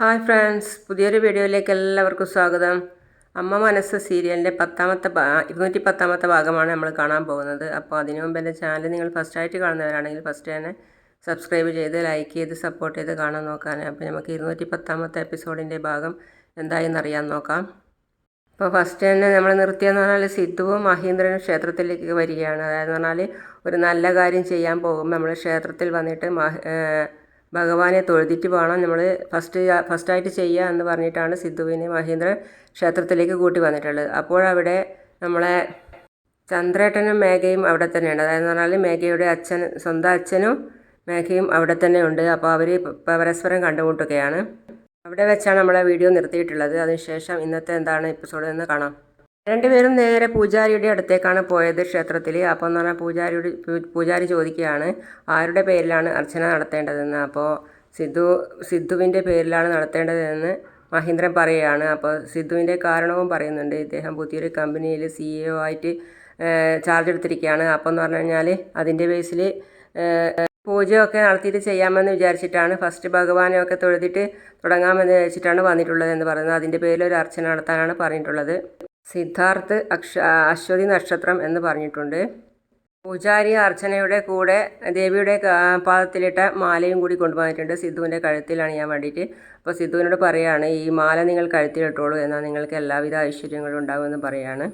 Hi friends പുതിയൊരു വീഡിയോയിലേക്ക് എല്ലാവർക്കും സ്വാഗതം. അമ്മ മനസ്സ് സീരിയലിന്റെ പത്താമത്തെ ഇരുന്നൂറ്റി പത്താമത്തെ ഭാഗമാണ് നമ്മൾ കാണാൻ പോകുന്നത്. അപ്പോൾ അതിനു മുമ്പ് എന്റെ ചാനൽ നിങ്ങൾ ഫസ്റ്റായിട്ട് കാണുന്നവരാണെങ്കിൽ ഫസ്റ്റ് തന്നെ സബ്സ്ക്രൈബ് ചെയ്ത് ലൈക്ക് ചെയ്ത് സപ്പോർട്ട് ചെയ്ത് കാണാൻ നോക്കാൻ അപ്പോൾ നമുക്ക് ഇരുന്നൂറ്റി പത്താമത്തെ എപ്പിസോഡിന്റെ ഭാഗം എന്തായെന്ന് അറിയാൻ നോക്കാം. അപ്പോൾ ഫസ്റ്റ് തന്നെ നമ്മൾ നിർത്തിയെന്ന് പറഞ്ഞാൽ സിദ്ധുവും മഹീന്ദ്രനും ക്ഷേത്രത്തിലേക്ക് വരികയാണ്. അതായത് പറഞ്ഞാൽ ഒരു നല്ല കാര്യം ചെയ്യാൻ പോകുമ്പോൾ നമ്മൾ ക്ഷേത്രത്തിൽ വന്നിട്ട് ഭഗവാനെ തൊഴുതിട്ട് വേണം നമ്മൾ ഫസ്റ്റ് ഫസ്റ്റായിട്ട് ചെയ്യുക എന്ന് പറഞ്ഞിട്ടാണ് സിദ്ധുവിനെ മഹേന്ദ്ര ക്ഷേത്രത്തിലേക്ക് കൂട്ടി വന്നിട്ടുള്ളത്. അപ്പോഴവിടെ നമ്മളെ ചന്ദ്രേട്ടനും മേഘയും അവിടെ തന്നെയുണ്ട്. അതായത് പറഞ്ഞാൽ മേഘയുടെ അച്ഛൻ സ്വന്തം അച്ഛനും മേഘയും അവിടെ തന്നെ ഉണ്ട്. അപ്പോൾ അവർ പരസ്പരം കണ്ടുമുട്ടുകയാണ്. അവിടെ വെച്ചാണ് നമ്മളെ വീഡിയോ നിർത്തിയിട്ടുള്ളത്. അതിനുശേഷം ഇന്നത്തെ എന്താണ് എപ്പിസോഡ് എന്ന് കാണാം. രണ്ടുപേരും നേരെ പൂജാരിയുടെ അടുത്തേക്കാണ് പോയത് ക്ഷേത്രത്തിൽ അപ്പോൾ എന്ന് പറഞ്ഞാൽ പൂജാരിയുടെ പൂജാരി ചോദിക്കുകയാണ് ആരുടെ പേരിലാണ് അർച്ചന നടത്തേണ്ടതെന്ന്? അപ്പോൾ സിദ്ധു സിദ്ധുവിന്റെ പേരിലാണ് നടത്തേണ്ടതെന്ന് മഹീന്ദ്രൻ പറയുകയാണ്. അപ്പോൾ സിദ്ധുവിന്റെ കാരണവും പറയുന്നുണ്ട്. ഇദ്ദേഹം പുതിയൊരു കമ്പനിയിൽ സി ഇ ഒ ആയിട്ട് ചാർജ് എടുത്തിരിക്കുകയാണ്. അപ്പോൾ എന്ന് പറഞ്ഞു കഴിഞ്ഞാൽ അതിന്റെ ബേസിൽ പൂജയൊക്കെ നടത്തിയിട്ട് ചെയ്യാമെന്ന് വിചാരിച്ചിട്ടാണ് ഫസ്റ്റ് ഭഗവാനെയൊക്കെ തൊഴുതിട്ട് തുടങ്ങാമെന്ന് വിചാരിച്ചിട്ടാണ് വന്നിട്ടുള്ളത് എന്ന് പറയുന്നത്. അതിന്റെ പേരിൽ ഒരു അർച്ചന നടത്താനാണ് പറഞ്ഞിട്ടുള്ളത്. സിദ്ധാർത്ഥ് അക്ഷ അശ്വതി നക്ഷത്രം എന്ന് പറഞ്ഞിട്ടുണ്ട്. പൂജാരി അർച്ചനയുടെ കൂടെ ദേവിയുടെ പാദത്തിലിട്ട മാലയും കൂടി കൊണ്ടുവന്നിട്ടുണ്ട് സിദ്ധുവിന്റെ കഴുത്തിൽ ഞാൻ വേണ്ടിയിട്ട്. അപ്പോൾ സിദ്ധുവിനോട് പറയുകയാണ് ഈ മാല നിങ്ങൾ കഴുത്തിലിട്ടോളൂ എന്നാൽ നിങ്ങൾക്ക് എല്ലാവിധ ഐശ്വര്യങ്ങളും ഉണ്ടാകുമെന്ന് പറയുകയാണ്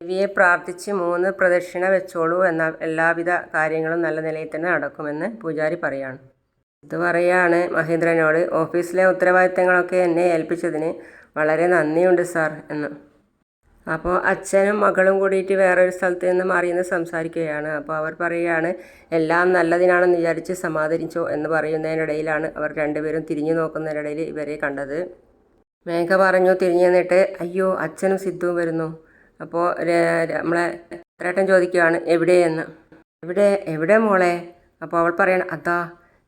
ദേവിയെ പ്രാർത്ഥിച്ച് മൂന്ന് പ്രദക്ഷിണ വെച്ചോളൂ എന്ന എല്ലാവിധ കാര്യങ്ങളും നല്ല നിലയിൽ തന്നെ നടക്കുമെന്ന് പൂജാരി പറയാണ്. ഇത് പറയാണ് മഹേന്ദ്രനോട് ഓഫീസിലെ ഉത്തരവാദിത്തങ്ങളൊക്കെ എന്നെ ഏൽപ്പിച്ചതിന് വളരെ നന്ദിയുണ്ട് സാർ എന്ന്. അപ്പോൾ അച്ഛനും മകളും കൂടിയിട്ട് വേറൊരു സ്ഥലത്ത് നിന്ന് മാറി നിന്ന് സംസാരിക്കുകയാണ്. അപ്പോൾ അവർ പറയുകയാണ് എല്ലാം നല്ലതിനാണെന്ന് വിചാരിച്ച് സമാധരിച്ചോ എന്ന് പറയുന്നതിനിടയിലാണ് അവർ രണ്ടുപേരും തിരിഞ്ഞു നോക്കുന്നതിനിടയിൽ ഇവരെ കണ്ടത്. മേഘ പറഞ്ഞു തിരിഞ്ഞു നിന്നിട്ട് അയ്യോ അച്ഛനും സിദ്ധുവും വരുന്നു. അപ്പോൾ നമ്മളെ ചേട്ടൻ ചോദിക്കുകയാണ് എവിടെയെന്ന്? എവിടെ എവിടെ മോളെ? അപ്പോൾ അവൾ പറയണം അതാ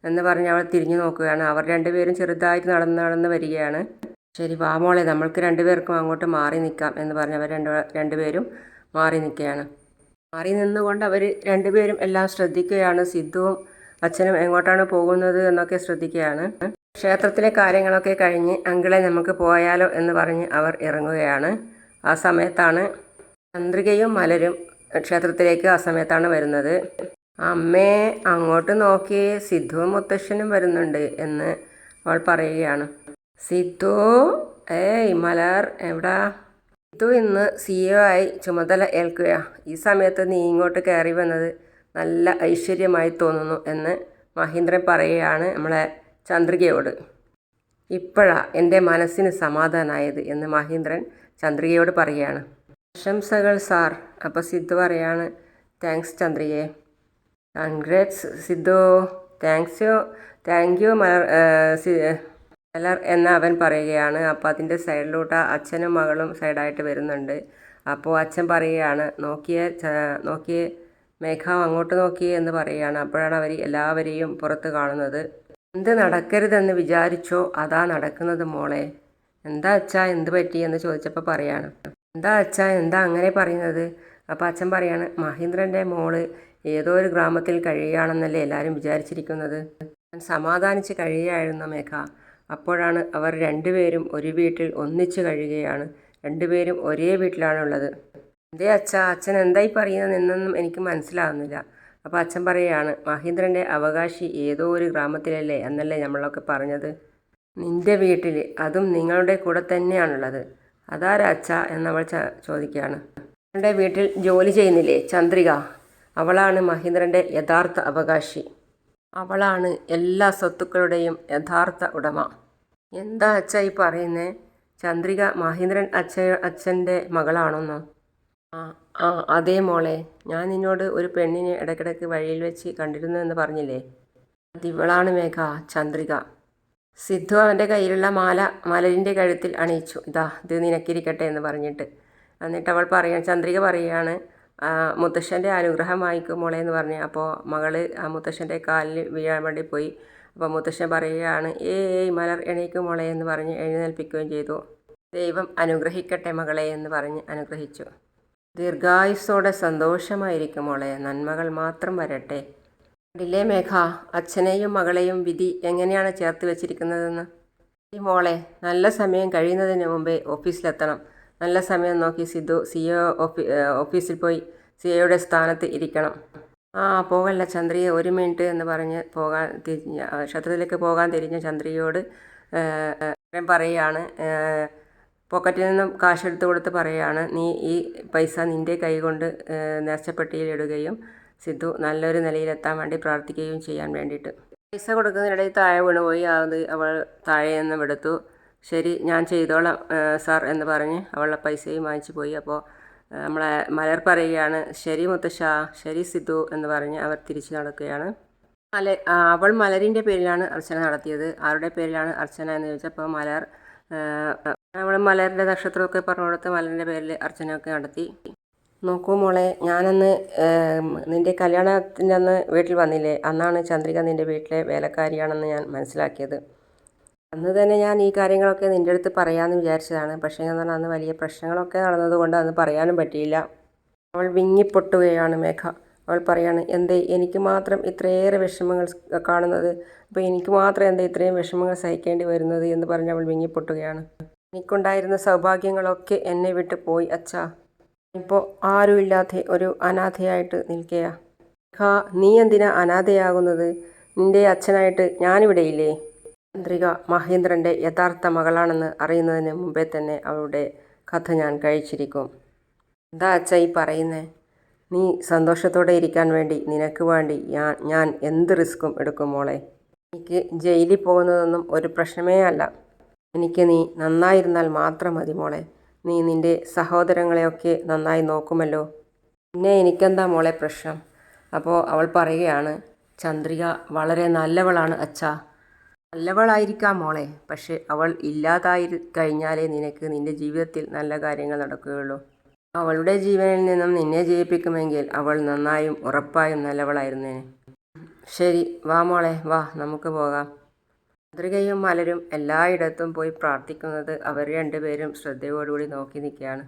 എന്ന് പറഞ്ഞ് അവൾ തിരിഞ്ഞു നോക്കുകയാണ്. അവർ രണ്ടുപേരും ചെറുതായിട്ട് നടന്ന് നടന്ന് വരികയാണ്. ശരി വാ മോളെ നമ്മൾക്ക് രണ്ടുപേർക്കും അങ്ങോട്ട് മാറി നിൽക്കാം എന്ന് പറഞ്ഞ് അവർ രണ്ട് രണ്ടുപേരും മാറി നിൽക്കുകയാണ്. മാറി നിന്നുകൊണ്ട് അവർ രണ്ടുപേരും എല്ലാം ശ്രദ്ധിക്കുകയാണ്. സിദ്ധുവും അച്ഛനും എങ്ങോട്ടാണ് പോകുന്നത് എന്നൊക്കെ ശ്രദ്ധിക്കുകയാണ്. ക്ഷേത്രത്തിലെ കാര്യങ്ങളൊക്കെ കഴിഞ്ഞ് അങ്കിളെ നമുക്ക് പോയാലോ എന്ന് പറഞ്ഞ് അവർ ഇറങ്ങുകയാണ്. ആ സമയത്താണ് ചന്ദ്രികയും മലരും ക്ഷേത്രത്തിലേക്ക് ആ സമയത്താണ് വരുന്നത്. അമ്മേ അങ്ങോട്ട് നോക്കി സിദ്ധുവും മുത്തശ്ശനും വരുന്നുണ്ട് എന്ന് അവൾ പറയുകയാണ്. സിദ്ധു ഏയ് മലർ എവിടാ? സിത്തു ഇന്ന് സി ഒ ആയി ചുമതല ഏൽക്കുകയാ. ഈ സമയത്ത് നീ ഇങ്ങോട്ട് കയറി വന്നത് നല്ല ഐശ്വര്യമായി തോന്നുന്നു എന്ന് മഹീന്ദ്രൻ പറയുകയാണ് നമ്മളെ ചന്ദ്രികയോട്. ഇപ്പോഴാ എന്റെ മനസ്സിന് സമാധാനമായത് എന്ന് മഹീന്ദ്രൻ ചന്ദ്രികയോട് പറയുകയാണ്. പ്രശംസകൾ സാർ. അപ്പോൾ സിദ്ധു പറയാണ് thanks ചന്ദ്രികയെ congrats Sidhu thanks you thank you Malar Malar എന്ന് അവൻ പറയുകയാണ് അപ്പോൾ അതിന്റെ സൈഡിലോട്ട് അച്ഛനും മകളും സൈഡായിട്ട് വരുന്നുണ്ട്. അപ്പോൾ അച്ഛൻ പറയുകയാണ് നോക്കിയ നോക്കിയ നോക്കിയേ മേഘ അങ്ങോട്ട് നോക്കിയേ എന്ന് പറയുകയാണ്. അപ്പോഴാണ് അവർ എല്ലാവരെയും പുറത്ത് കാണുന്നത്. എന്ത് നടക്കരുതെന്ന് വിചാരിച്ചോ? അതാ നടക്കുന്നത് മോളെ. എന്താ അച്ഛാ എന്ത് പറ്റി? എന്ന് ചോദിച്ചപ്പോൾ പറയാണ്. എന്താ അച്ഛാ എന്താ അങ്ങനെ പറയുന്നത്? അപ്പോൾ അച്ഛൻ പറയാണ് മഹീന്ദ്രന്റെ മോൾ ഏതോ ഒരു ഗ്രാമത്തിൽ കഴിയുകയാണെന്നല്ലേ എല്ലാവരും വിചാരിച്ചിരിക്കുന്നത്? ഞാൻ സമാധാനിച്ച് കഴിയുകയായിരുന്നു മേഘ? അപ്പോഴാണ് അവർ രണ്ടുപേരും ഒരു വീട്ടിൽ ഒന്നിച്ചു കഴിയുകയാണ്. രണ്ടുപേരും ഒരേ വീട്ടിലാണുള്ളത്. എന്തേ അച്ഛ അച്ഛൻ എന്തായി പറയുന്നതെന്നൊന്നും എനിക്ക് മനസ്സിലാവുന്നില്ല. അപ്പോൾ അച്ഛൻ പറയുകയാണ് മഹീന്ദ്രന്റെ അവകാശി ഏതോ ഒരു ഗ്രാമത്തിലല്ലേ എന്നല്ലേ നമ്മളൊക്കെ പറഞ്ഞത്? നിന്റെ വീട്ടിൽ അതും നിങ്ങളുടെ കൂടെ തന്നെയാണുള്ളത്. അതാരാ അച്ഛ? എന്നവൾ ച- ചോദിക്കുകയാണ്. നിങ്ങളുടെ വീട്ടിൽ ജോലി ചെയ്യുന്നില്ലേ ചന്ദ്രിക? അവളാണ് മഹീന്ദ്രന്റെ യഥാർത്ഥ അവകാശി. അവളാണ് എല്ലാ സ്വത്തുക്കളുടെയും യഥാർത്ഥ ഉടമ. എന്താ അച്ഛ ഈ പറയുന്നേ? ചന്ദ്രിക മഹേന്ദ്രൻ അച്ഛ അച്ഛന്റെ മകളാണെന്നോ? ആ ആ അതേ മോളെ. ഞാൻ നിന്നോട് ഒരു പെണ്ണിനെ ഇടയ്ക്കിടയ്ക്ക് വഴിയിൽ വെച്ച് കണ്ടിരുന്നു എന്ന് പറഞ്ഞില്ലേ? അതിവളാണ് മേഘ ചന്ദ്രിക. സിദ്ധു അവന്റെ കയ്യിലുള്ള മാല മലരിന്റെ കഴുത്തിൽ അണിയിച്ചു. ഇതാ ഇത് നിനക്കിരിക്കട്ടെ എന്ന് പറഞ്ഞിട്ട്. എന്നിട്ട് അവൾ പറയാൻ ചന്ദ്രിക പറയുകയാണ് "ആ, മുത്തശ്ശന്റെ അനുഗ്രഹം വാങ്ങിക്കും മോളെ എന്ന് പറഞ്ഞു. അപ്പോൾ മകൾ ആ മുത്തശ്ശന്റെ കാലിൽ വീഴാൻ വേണ്ടി പോയി. അപ്പോൾ മുത്തശ്ശൻ പറയുകയാണ് ഏയ് മലർ എണീക്കും മോളെ എന്ന് പറഞ്ഞ് എഴുന്നേൽപ്പിക്കുകയും ചെയ്തു. ദൈവം അനുഗ്രഹിക്കട്ടെ മകളെ എന്ന് പറഞ്ഞ് അനുഗ്രഹിച്ചു. ദീർഘായുസ്സോടെ സന്തോഷമായിരിക്കും മോളെ. നന്മകൾ മാത്രം വരട്ടെ. ഡിലേ മേഘ അച്ഛനെയും മകളെയും വിധി എങ്ങനെയാണ് ചേർത്ത് വെച്ചിരിക്കുന്നതെന്ന്? ഈ മോളെ നല്ല സമയം കഴിയുന്നതിന് മുമ്പേ ഓഫീസിലെത്തണം. നല്ല സമയം നോക്കി സിദ്ധു സി ഒ ഓഫീ ഓഫീസിൽ പോയി സി ഒയുടെ സ്ഥാനത്ത് ഇരിക്കണം. ആ പോകല്ല ചന്ദ്രിയെ ഒരു മിനിറ്റ് എന്ന് പറഞ്ഞ് പോകാൻ തിരിഞ്ഞ ക്ഷേത്രത്തിലേക്ക് പോകാൻ തിരിഞ്ഞ ചന്ദ്രിയോട് പറയുകയാണ് പോക്കറ്റിൽ നിന്നും കാശെടുത്ത് കൊടുത്ത് പറയുകയാണ് നീ ഈ പൈസ നിന്റെ കൈകൊണ്ട് നേർച്ചപ്പെട്ടിയിലിടുകയും സിദ്ധു നല്ലൊരു നിലയിലെത്താൻ വേണ്ടി പ്രാർത്ഥിക്കുകയും ചെയ്യാൻ വേണ്ടിയിട്ട്. പൈസ കൊടുക്കുന്നതിനിടയിൽ താഴെ വീണുപോയി. അത് അവൾ താഴെ നിന്നും എടുത്തു ശരി ഞാൻ ചെയ്തോളാം സാർ എന്ന് പറഞ്ഞ് അവളുടെ പൈസയും വാങ്ങിച്ചു പോയി. അപ്പോൾ നമ്മളെ മലർ പറയുകയാണ് ശരി മുത്തശ്ശ ശരി സിദ്ധു എന്ന് പറഞ്ഞ് അവർ തിരിച്ചു നടക്കുകയാണ്. മല അവൾ മലരിന്റെ പേരിലാണ് അർച്ചന നടത്തിയത്. ആരുടെ പേരിലാണ് അർച്ചന എന്ന് ചോദിച്ചപ്പോൾ മലർ നമ്മൾ മലരുടെ നക്ഷത്രമൊക്കെ പറഞ്ഞു കൊടുത്ത് മലരിന്റെ പേരിൽ അർച്ചനയൊക്കെ നടത്തി. നോക്കൂ മോളെ ഞാനന്ന് നിന്റെ കല്യാണത്തിന്റെ അന്ന് വീട്ടിൽ വന്നില്ലേ? അന്നാണ് ചന്ദ്രിക നിന്റെ വീട്ടിലെ വേലക്കാരിയാണെന്ന് ഞാൻ മനസ്സിലാക്കിയത്. അന്ന് തന്നെ ഞാൻ ഈ കാര്യങ്ങളൊക്കെ നിന്റെ അടുത്ത് പറയാമെന്ന് വിചാരിച്ചതാണ്. പക്ഷേ ഞാൻ പറഞ്ഞാൽ അന്ന് വലിയ പ്രശ്നങ്ങളൊക്കെ നടന്നതുകൊണ്ട് അന്ന് പറയാനും പറ്റിയില്ല. അവൾ വിങ്ങിപ്പൊട്ടുകയാണ് മേഘ. അവൾ പറയാണ് എന്തേ എനിക്ക് മാത്രം ഇത്രയേറെ വിഷമങ്ങൾ കാണുന്നത്? അപ്പോൾ എനിക്ക് മാത്രം എന്തേ ഇത്രയും വിഷമങ്ങൾ സഹിക്കേണ്ടി വരുന്നത്? എന്ന് പറഞ്ഞ് അവൾ വിങ്ങിപ്പൊട്ടുകയാണ്. എനിക്കുണ്ടായിരുന്ന സൗഭാഗ്യങ്ങളൊക്കെ എന്നെ വിട്ട് പോയി അച്ഛാ. ഇപ്പോൾ ആരുമില്ലാതെ ഒരു അനാഥയായിട്ട് നിൽക്കുക ഹാ നീ എന്തിനാ അനാഥയാകുന്നത്? നിന്റെ അച്ഛനായിട്ട് ഞാനിവിടെയില്ലേ? ചന്ദ്രിക മഹേന്ദ്രന്റെ യഥാർത്ഥ മകളാണെന്ന് അറിയുന്നതിന് മുമ്പേ തന്നെ അവളുടെ കഥ ഞാൻ കഴിച്ചിരിക്കും. എന്താ അച്ഛ ഈ പറയുന്നേ? നീ സന്തോഷത്തോടെ ഇരിക്കാൻ വേണ്ടി നിനക്ക് വേണ്ടി ഞാൻ ഞാൻ എന്ത് റിസ്ക്കും എടുക്കും മോളെ? എനിക്ക് ജയിലിൽ പോകുന്നതൊന്നും ഒരു പ്രശ്നമേ അല്ല. എനിക്ക് നീ നന്നായിരുന്നാൽ മാത്രം മതി മോളെ. നീ നിന്റെ സഹോദരങ്ങളെയൊക്കെ നന്നായി നോക്കുമല്ലോ. പിന്നെ എനിക്കെന്താ മോളെ പ്രശ്നം? അപ്പോൾ അവൾ പറയുകയാണ് ചന്ദ്രിക വളരെ നല്ലവളാണ് അച്ഛാ. നല്ലവളായിരിക്കാം മോളെ പക്ഷെ അവൾ ഇല്ലാതായി കഴിഞ്ഞാലേ നിനക്ക് നിന്റെ ജീവിതത്തിൽ നല്ല കാര്യങ്ങൾ നടക്കുകയുള്ളൂ. അവളുടെ ജീവനിൽ നിന്നും നിന്നെ ജയിപ്പിക്കുമെങ്കിൽ അവൾ നന്നായും ഉറപ്പായും നല്ലവളായിരുന്നേനെ. ശരി വാ മോളെ വാ നമുക്ക് പോകാം. മാതൃകയും മലരും എല്ലായിടത്തും പോയി പ്രാർത്ഥിക്കുന്നത് അവർ രണ്ടുപേരും ശ്രദ്ധയോടുകൂടി നോക്കി നിൽക്കുകയാണ്.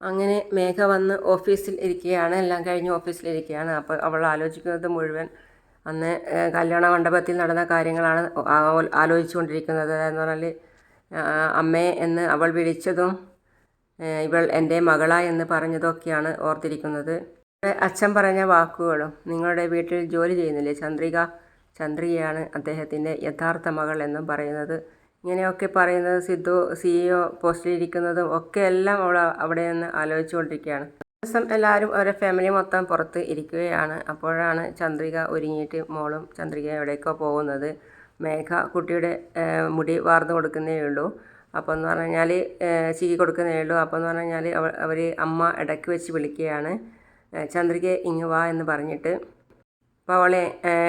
അങ്ങനെ മേഘ വന്ന് ഓഫീസിൽ ഇരിക്കുകയാണ് എല്ലാം കഴിഞ്ഞ് ഓഫീസിലിരിക്കുകയാണ് അപ്പോൾ അവൾ ആലോചിക്കുന്നത് മുഴുവൻ അന്ന് കല്യാണ മണ്ഡപത്തിൽ നടന്ന കാര്യങ്ങളാണ് ആലോചിച്ചു കൊണ്ടിരിക്കുന്നത് എന്ന് പറഞ്ഞാൽ അമ്മേ എന്ന് അവൾ വിളിച്ചതും ഇവൾ എന്റെ മകളാ എന്ന് പറഞ്ഞതൊക്കെയാണ് ഓർത്തിരിക്കുന്നത്. അച്ഛൻ പറഞ്ഞ വാക്കുകളും നിങ്ങളുടെ വീട്ടിൽ ജോലി ചെയ്യുന്നില്ലേ? ചന്ദ്രിക ചന്ദ്രികയാണ് അദ്ദേഹത്തിന്റെ യഥാർത്ഥ മകൾ എന്നും പറയുന്നത്. ഇങ്ങനെയൊക്കെ പറയുന്നത് സിദ്ധു സിഇഒ പോസ്റ്റിലിരിക്കുന്നതും ഒക്കെ എല്ലാം അവൾ അവിടെ നിന്ന് ആലോചിച്ചുകൊണ്ടിരിക്കുകയാണ്. ദിവസം എല്ലാവരും അവരുടെ ഫാമിലി മൊത്തം പുറത്ത് ഇരിക്കുകയാണ്. അപ്പോഴാണ് ചന്ദ്രിക ഒരുങ്ങിയിട്ട് മോളും ചന്ദ്രിക എവിടേക്കോ പോകുന്നത്. മേഘ കുട്ടിയുടെ മുടി വാർന്നു കൊടുക്കുന്നേ ഉള്ളൂ. അപ്പോൾ എന്ന് പറഞ്ഞു കഴിഞ്ഞാൽ ചീക്കി കൊടുക്കുന്നേ ഉള്ളൂ. അപ്പോൾ എന്ന് പറഞ്ഞു കഴിഞ്ഞാൽ അവർ അമ്മ ഇടയ്ക്ക് വെച്ച് വിളിക്കുകയാണ്. ചന്ദ്രിക ഇങ്ങ് വാ എന്ന് പറഞ്ഞിട്ട് അപ്പോൾ അവളെ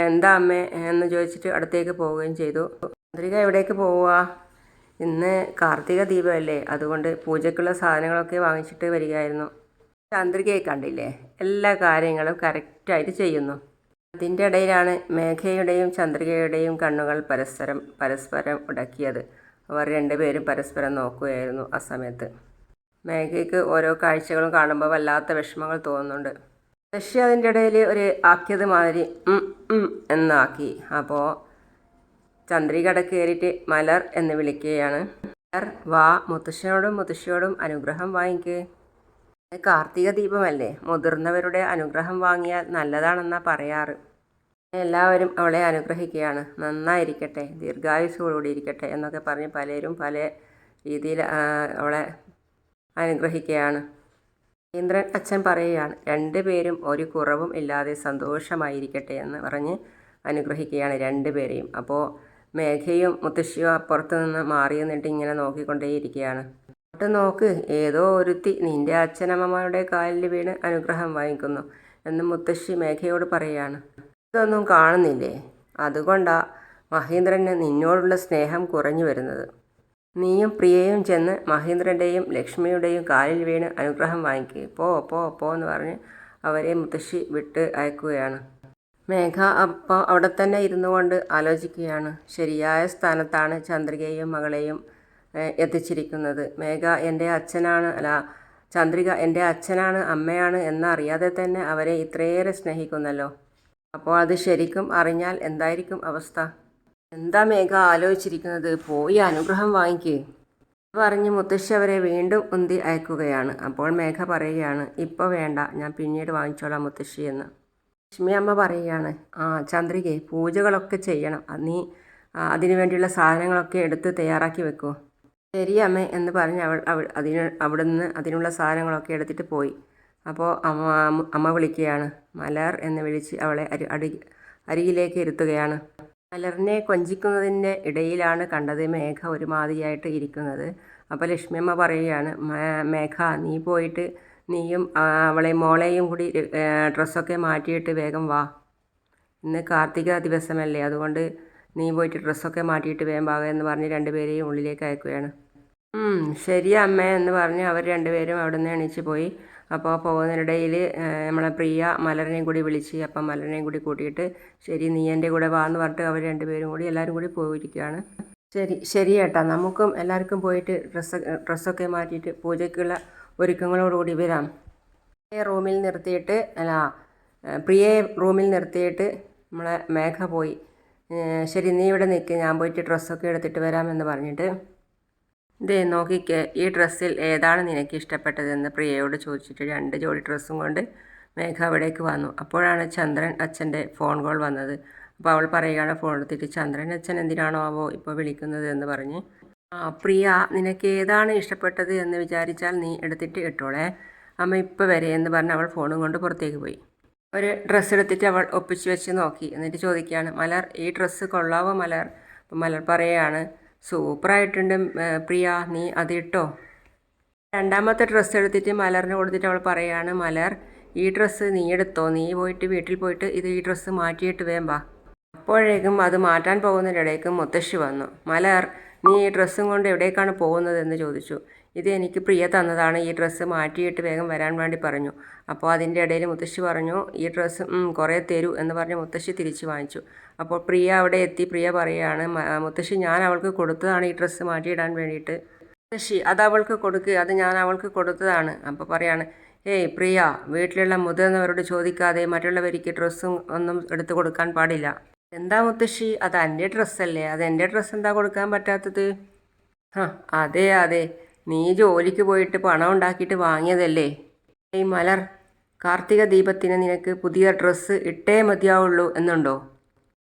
എന്താ അമ്മേ? എന്ന് ചോദിച്ചിട്ട് അടുത്തേക്ക് പോവുകയും ചെയ്തു. ചന്ദ്രിക എവിടേക്ക് പോവുക ഇന്ന് കാർത്തിക ദീപമല്ലേ? അതുകൊണ്ട് പൂജയ്ക്കുള്ള സാധനങ്ങളൊക്കെ വാങ്ങിച്ചിട്ട് വരികയായിരുന്നു. ചന്ദ്രികയെ കണ്ടില്ലേ? എല്ലാ കാര്യങ്ങളും കറക്റ്റായിട്ട് ചെയ്യുന്നു. അതിന്റെ ഇടയിലാണ് മേഘയുടെയും ചന്ദ്രികയുടെയും കണ്ണുകൾ പരസ്പരം പരസ്പരം ഉടക്കിയത്. അവർ രണ്ടുപേരും പരസ്പരം നോക്കുകയായിരുന്നു ആ സമയത്ത്. മേഘയ്ക്ക് ഓരോ കാഴ്ചകളും കാണുമ്പോൾ വല്ലാത്ത വിഷമങ്ങൾ തോന്നുന്നുണ്ട്. ശശി അതിന്റെ ഇടയിൽ ഒരു ആക്കിയത് മാതിരി എന്നാക്കി. അപ്പോൾ ചന്ദ്രികട കയറിയിട്ട് മലർ എന്ന് വിളിക്കുകയാണ്. മലർ വാ മുത്തശ്ശനോടും മുത്തശ്ശിയോടും അനുഗ്രഹം വാങ്ങിക്ക്. കാർത്തിക ദീപമല്ലേ? മുതിർന്നവരുടെ അനുഗ്രഹം വാങ്ങിയാൽ നല്ലതാണെന്നാണ് പറയാറ്. എല്ലാവരും അവളെ അനുഗ്രഹിക്കുകയാണ്. നന്നായിരിക്കട്ടെ ദീർഘായുസോടുകൂടി ഇരിക്കട്ടെ എന്നൊക്കെ പറഞ്ഞ് പലരും പല രീതിയിൽ അവളെ അനുഗ്രഹിക്കുകയാണ്. ഇന്ദ്രൻ അച്ഛൻ പറയുകയാണ് രണ്ടുപേരും ഒരു കുറവും ഇല്ലാതെ സന്തോഷമായിരിക്കട്ടെ എന്ന് പറഞ്ഞ് അനുഗ്രഹിക്കുകയാണ് രണ്ടുപേരെയും അപ്പോൾ മേഘയും മുത്തശ്ശിയും അപ്പുറത്ത് നിന്ന് മാറി നിന്നിട്ട് ഇങ്ങനെ നോക്കിക്കൊണ്ടേയിരിക്കുകയാണ്. അങ്ങോട്ട് നോക്ക് ഏതോ ഒരുത്തി നിന്റെ അച്ഛനമ്മമാരുടെ കാലിൽ വീണ് അനുഗ്രഹം വാങ്ങിക്കുന്നു എന്ന് മുത്തശ്ശി മേഘയോട് പറയുകയാണ് ഇതൊന്നും കാണുന്നില്ലേ? അതുകൊണ്ടാ മഹേന്ദ്രന് നിന്നോടുള്ള സ്നേഹം കുറഞ്ഞു വരുന്നത്. നീയും പ്രിയയും ചെന്ന് മഹേന്ദ്രന്റെയും ലക്ഷ്മിയുടെയും കാലിൽ വീണ് അനുഗ്രഹം വാങ്ങിക്കുക പോ പോ പോ എന്ന് പറഞ്ഞ് അവരെ മുത്തശ്ശി വിട്ട് അയക്കുകയാണ്. മേഘ അപ്പോൾ അവിടെ തന്നെ ഇരുന്നു കൊണ്ട് ആലോചിക്കുകയാണ്. ശരിയായ സ്ഥാനത്താണ് ചന്ദ്രികയും മകളെയും എത്തിച്ചിരിക്കുന്നത്. മേഘ എന്റെ അച്ഛനാണ് അല്ല ചന്ദ്രിക എന്റെ അച്ഛനാണ് അമ്മയാണ് എന്നറിയാതെ തന്നെ അവരെ ഇത്രയേറെ സ്നേഹിക്കുന്നല്ലോ. അപ്പോൾ അത് ശരിക്കും അറിഞ്ഞാൽ എന്തായിരിക്കും അവസ്ഥ? എന്താ മേഘ ആലോചിച്ചിരിക്കുന്നത്? പോയി അനുഗ്രഹം വാങ്ങിക്കേ. പറഞ്ഞ് മുത്തശ്ശി അവരെ വീണ്ടും ഉന്തി അയക്കുകയാണ്. അപ്പോൾ മേഘ പറയുകയാണ് ഇപ്പോൾ വേണ്ട ഞാൻ പിന്നീട് വാങ്ങിച്ചോളാം മുത്തശ്ശി എന്ന്. ലക്ഷ്മി അമ്മ പറയുകയാണ് ആ ചന്ദ്രികെ പൂജകളൊക്കെ ചെയ്യണം. നീ അതിനു വേണ്ടിയുള്ള സാധനങ്ങളൊക്കെ എടുത്ത് തയ്യാറാക്കി വെക്കൂ. ശരി എന്ന് പറഞ്ഞ് അവൾ അവൾ അതിന് അവിടെ നിന്ന് അതിനുള്ള സാധനങ്ങളൊക്കെ എടുത്തിട്ട് പോയി. അപ്പോൾ അമ്മ അമ്മ വിളിക്കുകയാണ് മലർ എന്ന് വിളിച്ച് അവളെ അരി അടി അരികിലേക്ക് ഇരുത്തുകയാണ്. മലറിനെ കൊഞ്ചിക്കുന്നതിന്റെ ഇടയിലാണ് കണ്ടത് മേഘ ഒരുമാതിരിയായിട്ട് ഇരിക്കുന്നത്. അപ്പോൾ ലക്ഷ്മിയമ്മ പറയുകയാണ് മേഘ നീ പോയിട്ട് നീയും അവളെ മോളെയും കൂടി ഡ്രസ്സൊക്കെ മാറ്റിയിട്ട് വേഗം വാ. ഇന്ന് കാർത്തിക ദിവസമല്ലേ അതുകൊണ്ട് നീ പോയിട്ട് ഡ്രസ്സൊക്കെ മാറ്റിയിട്ട് വേഗം വാ എന്ന് പറഞ്ഞ് രണ്ടുപേരെയും ഉള്ളിലേക്ക് അയക്കുകയാണ്. ശരി അമ്മ എന്ന് പറഞ്ഞ് അവർ രണ്ടുപേരും അവിടെ നിന്ന് എണീച്ച് പോയി. അപ്പോൾ പോകുന്നതിനിടയിൽ നമ്മളെ പ്രിയ മലരനെയും കൂടി വിളിച്ച് അപ്പം മലരനെയും കൂടി കൂട്ടിയിട്ട് ശരി നീ എന്റെ കൂടെ വാ എന്ന് പറഞ്ഞിട്ട് അവർ രണ്ടുപേരും കൂടി എല്ലാവരും കൂടി പോയിരിക്കുകയാണ്. ശരി ശരി ഏട്ടാ നമുക്കും എല്ലാവർക്കും പോയിട്ട് ഡ്രസ്സ് ഡ്രസ്സൊക്കെ മാറ്റിയിട്ട് പൂജയ്ക്കുള്ള ഒരുക്കങ്ങളോടുകൂടി വരാം. റൂമിൽ നിർത്തിയിട്ട് അല്ല പ്രിയയെ റൂമിൽ നിർത്തിയിട്ട് നമ്മളെ മേഘ പോയി. ശരി നീ ഇവിടെ നിൽക്കുക ഞാൻ പോയിട്ട് ഡ്രസ്സൊക്കെ എടുത്തിട്ട് വരാമെന്ന് പറഞ്ഞിട്ട്. ദേ നോക്കിക്കേ ഈ ഡ്രസ്സിൽ ഏതാണ് നിനക്ക് ഇഷ്ടപ്പെട്ടതെന്ന് പ്രിയയോട് ചോദിച്ചിട്ട് രണ്ട് ജോഡി ഡ്രസ്സും കൊണ്ട് മേഘ അവിടേക്ക് വന്നു. അപ്പോഴാണ് ചന്ദ്രൻ അച്ഛന്റെ ഫോൺ കോൾ വന്നത്. അപ്പോൾ അവൾ പറയുകയാണ് ഫോൺ എടുത്തിട്ട് ചന്ദ്രൻ അച്ഛൻ എന്തിനാണോ ആവോ ഇപ്പോൾ വിളിക്കുന്നത്? എന്ന് പറഞ്ഞ്. ആ പ്രിയ നിനക്ക് ഏതാണ് ഇഷ്ടപ്പെട്ടത്? എന്ന് വിചാരിച്ചാൽ നീ എടുത്തിട്ട് ഇട്ടോളേ. അമ്മ ഇപ്പോൾ വരെ എന്ന് പറഞ്ഞ് അവൾ ഫോണും കൊണ്ട് പുറത്തേക്ക് പോയി. ഒരു ഡ്രസ്സ് എടുത്തിട്ട് അവൾ ഒപ്പിച്ച് വെച്ച് നോക്കി. എന്നിട്ട് ചോദിക്കുകയാണ് മലർ ഈ ഡ്രസ്സ് കൊള്ളാവോ മലർ? മലർ പറയുകയാണ് സൂപ്പറായിട്ടുണ്ട്. പ്രിയ നീ അത് ഇട്ടോ രണ്ടാമത്തെ ഡ്രസ്സ് എടുത്തിട്ട് മലറിന് കൊടുത്തിട്ട് അവൾ പറയാണ് മലർ ഈ ഡ്രസ്സ് നീ എടുത്തോ? നീ പോയിട്ട് വീട്ടിൽ പോയിട്ട് ഇത് ഈ ഡ്രസ്സ് മാറ്റിയിട്ട് വേം വാ. അപ്പോഴേക്കും അത് മാറ്റാൻ പോകുന്നതിനിടയ്ക്കും മുത്തശ്ശി വന്നു. മലർ നീ ഈ ഡ്രസ്സും കൊണ്ട് എവിടേക്കാണ് പോകുന്നതെന്ന് ചോദിച്ചു. ഇത് എനിക്ക് പ്രിയ തന്നതാണ്. ഈ ഡ്രസ്സ് മാറ്റിയിട്ട് വേഗം വരാൻ വേണ്ടി പറഞ്ഞു. അപ്പോൾ അതിന്റെ ഇടയിൽ മുത്തശ്ശി പറഞ്ഞു ഈ ഡ്രസ്സ് കുറേ തരൂ എന്ന് പറഞ്ഞ് മുത്തശ്ശി തിരിച്ചു വാങ്ങിച്ചു. അപ്പോൾ പ്രിയ അവിടെ എത്തി. പ്രിയ പറയുകയാണ് "മ- മുത്തശ്ശി ഞാൻ അവൾക്ക് കൊടുത്തതാണ് ഈ ഡ്രസ്സ് മാറ്റിയിടാൻ വേണ്ടിയിട്ട്. മുത്തശ്ശി അത് അവൾക്ക് കൊടുക്കുക അത് ഞാൻ അവൾക്ക് കൊടുത്തതാണ്. അപ്പോൾ പറയാണ് ഏയ് പ്രിയ വീട്ടിലുള്ള മുതിർന്നവരോട് ചോദിക്കാതെ മറ്റുള്ളവർക്ക് ഡ്രസ്സും ഒന്നും എടുത്തു കൊടുക്കാൻ പാടില്ല. എന്താ മുത്തശ്ശി? അത് എന്റെ ഡ്രസ്സല്ലേ. അത് എന്റെ ഡ്രസ്സ് എന്താ കൊടുക്കാൻ പറ്റാത്തത്? ആ അതെ അതെ. നീ ജോലിക്ക് പോയിട്ട് പണം ഉണ്ടാക്കിയിട്ട് വാങ്ങിയതല്ലേ? ഈ മലർ കാർത്തിക ദീപത്തിന് നിനക്ക് പുതിയ ഡ്രസ്സ് ഇട്ടേ മതിയാവുള്ളൂ എന്നുണ്ടോ?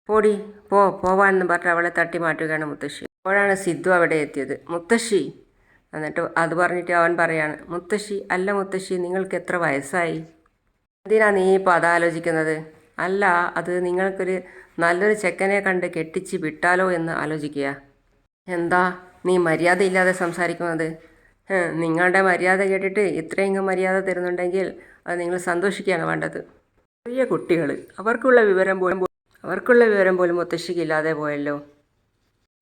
പോടി പോ പോവാൻ എന്ന് പറഞ്ഞ് അവളെ തട്ടി മാറ്റുകയാണ് മുത്തശ്ശി. അപ്പോഴാണ് സിദ്ധു അവിടെ എത്തിയത്. മുത്തശ്ശി എന്നിട്ട് അത് പറഞ്ഞിട്ട് അവൻ പറയാണ് മുത്തശ്ശി അല്ല മുത്തശ്ശി നിങ്ങൾക്ക് എത്ര വയസ്സായി? എന്തിനാ നീ ഇപ്പോൾ അതാലോചിക്കുന്നത്? അല്ല അത് നിങ്ങൾക്കൊരു നല്ലൊരു ചെക്കനെ കണ്ട് കെട്ടിച്ച് വിട്ടാലോ എന്ന് ആലോചിക്കുക. എന്താ നീ മര്യാദയില്ലാതെ സംസാരിക്കുന്നത്? നിങ്ങളുടെ മര്യാദ കേട്ടിട്ട് ഇത്രയെങ്കിലും മര്യാദ തരുന്നുണ്ടെങ്കിൽ അത് നിങ്ങൾ സന്തോഷിക്കുകയാണ് വേണ്ടത്. ചെറിയ കുട്ടികൾ അവർക്കുള്ള വിവരം പോലും അവർക്കുള്ള വിവരം പോലും മുത്തശ്ശിക്കില്ലാതെ പോയല്ലോ.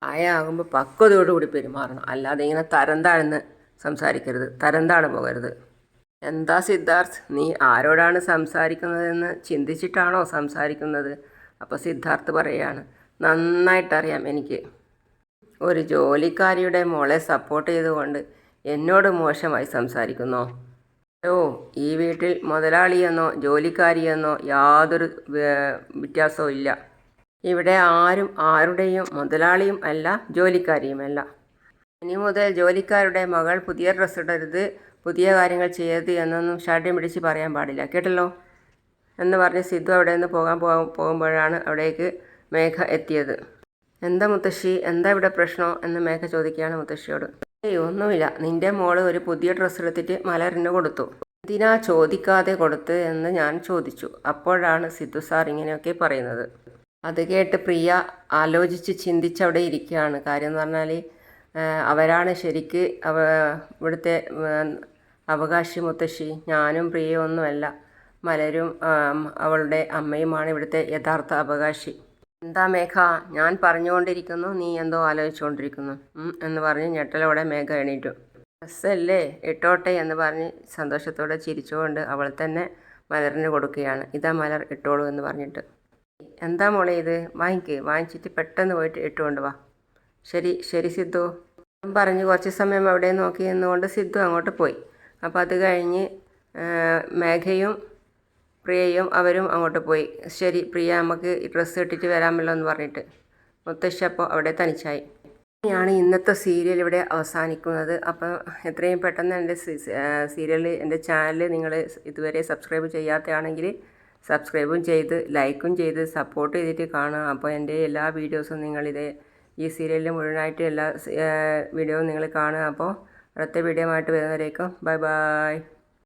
ആയാകുമ്പോൾ പക്വതയോടുകൂടി പെരുമാറണം. അല്ലാതെ ഇങ്ങനെ തരം താഴ്ന്ന് സംസാരിക്കരുത്. തരം താഴ്ന്നു പോകരുത്. എന്താ സിദ്ധാർത്ഥ്? നീ ആരോടാണ് സംസാരിക്കുന്നതെന്ന് ചിന്തിച്ചിട്ടാണോ സംസാരിക്കുന്നത്? അപ്പോൾ സിദ്ധാർത്ഥ് പറയാണ് നന്നായിട്ടറിയാം എനിക്ക്. ഒരു ജോലിക്കാരിയുടെ മോളെ സപ്പോർട്ട് ചെയ്തുകൊണ്ട് എന്നോട് മോശമായി സംസാരിക്കുന്നോ? ഓ ഈ വീട്ടിൽ മുതലാളിയെന്നോ ജോലിക്കാരിയെന്നോ യാതൊരു വ്യത്യാസവും ഇല്ല. ഇവിടെ ആരും ആരുടെയും മുതലാളിയും അല്ല ജോലിക്കാരിയുമല്ല ഇനി മുതൽ ജോലിക്കാരുടെ മകൾ പുതിയ ഡ്രസ്സ് ഇടരുത്. പുതിയ കാര്യങ്ങൾ ചെയ്യരുത് എന്നൊന്നും ഷാഠ്യം പിടിച്ച് പറയാൻ പാടില്ല. കേട്ടല്ലോ? എന്ന് പറഞ്ഞ് സിദ്ധു അവിടെ നിന്ന് പോകാൻ പോകുമ്പോഴാണ് അവിടേക്ക് മേഘ എത്തിയത്. എന്താ മുത്തശ്ശി? എന്താ ഇവിടെ പ്രശ്നമോ എന്ന് മേഘ ചോദിക്കുകയാണ് മുത്തശ്ശിയോട്. ഏയ് ഒന്നുമില്ല. നിന്റെ മോൾ ഒരു പുതിയ ഡ്രസ്സ് എടുത്തിട്ട് മലറിന് കൊടുത്തു. എന്തിനാ ചോദിക്കാതെ കൊടുത്ത് എന്ന് ഞാൻ ചോദിച്ചു. അപ്പോഴാണ് സിദ്ധു സാർ ഇങ്ങനെയൊക്കെ പറയുന്നത്. അത് കേട്ട് പ്രിയ ആലോചിച്ച് ചിന്തിച്ച് അവിടെ ഇരിക്കുകയാണ്. കാര്യം എന്ന് പറഞ്ഞാൽ അവരാണ് ശരിക്ക് അവ ഇവിടുത്തെ അവകാശി മുത്തശ്ശി ഞാനും പ്രിയൊന്നുമല്ല മലരും അവളുടെ അമ്മയുമാണ് ഇവിടുത്തെ യഥാർത്ഥ അവകാശി. എന്താ മേഘ ഞാൻ പറഞ്ഞുകൊണ്ടിരിക്കുന്നു നീ എന്തോ ആലോചിച്ചുകൊണ്ടിരിക്കുന്നു. എന്ന് പറഞ്ഞ് ഞെട്ടലോടെ മേഘ എണീറ്റു. ഡ്രസ്സല്ലേ ഇട്ടോട്ടെ എന്ന് പറഞ്ഞ് സന്തോഷത്തോടെ ചിരിച്ചുകൊണ്ട് അവൾ തന്നെ മലറിന് കൊടുക്കുകയാണ്. ഇതാ മലർ ഇട്ടോളൂ എന്ന് പറഞ്ഞിട്ട്. എന്താ മോളെ ഇത്? വാങ്ങിക്ക് വാങ്ങിച്ചിട്ട് പെട്ടെന്ന് പോയിട്ട് ഇട്ടുകൊണ്ട് വാ. ശരി ശരി സിദ്ധു. പറഞ്ഞ് കുറച്ച് സമയം അവിടെ നോക്കി നിന്നുകൊണ്ട് സിദ്ധു അങ്ങോട്ട് പോയി. അപ്പോൾ അത് കഴിഞ്ഞ് മേഘയും പ്രിയയും അവരും അങ്ങോട്ട് പോയി. ശരി പ്രിയ നമുക്ക് ഡ്രസ്സ് ഇട്ടിട്ട് വരാമല്ലോ എന്ന് പറഞ്ഞിട്ട്. മുത്തശ്ശി അപ്പോൾ അവിടെ തനിച്ചായി. ാണ് ഇന്നത്തെ സീരിയൽ ഇവിടെ അവസാനിക്കുന്നത്. അപ്പോൾ എത്രയും പെട്ടെന്ന് എന്റെ സീരിയൽ എന്റെ ചാനൽ നിങ്ങൾ ഇതുവരെ സബ്സ്ക്രൈബ് ചെയ്യാത്തയാണെങ്കിൽ സബ്സ്ക്രൈബും ചെയ്ത് ലൈക്കും ചെയ്ത് സപ്പോർട്ട് ചെയ്തിട്ട് കാണുക. അപ്പോൾ എന്റെ എല്ലാ വീഡിയോസും നിങ്ങളിത് ഈ സീരിയലിൽ മുഴുവനായിട്ട് എല്ലാ വീഡിയോയും നിങ്ങൾ കാണുക. അപ്പോൾ അടുത്ത വീഡിയോ ആയിട്ട് വരുന്നവരേക്കും. Bye bye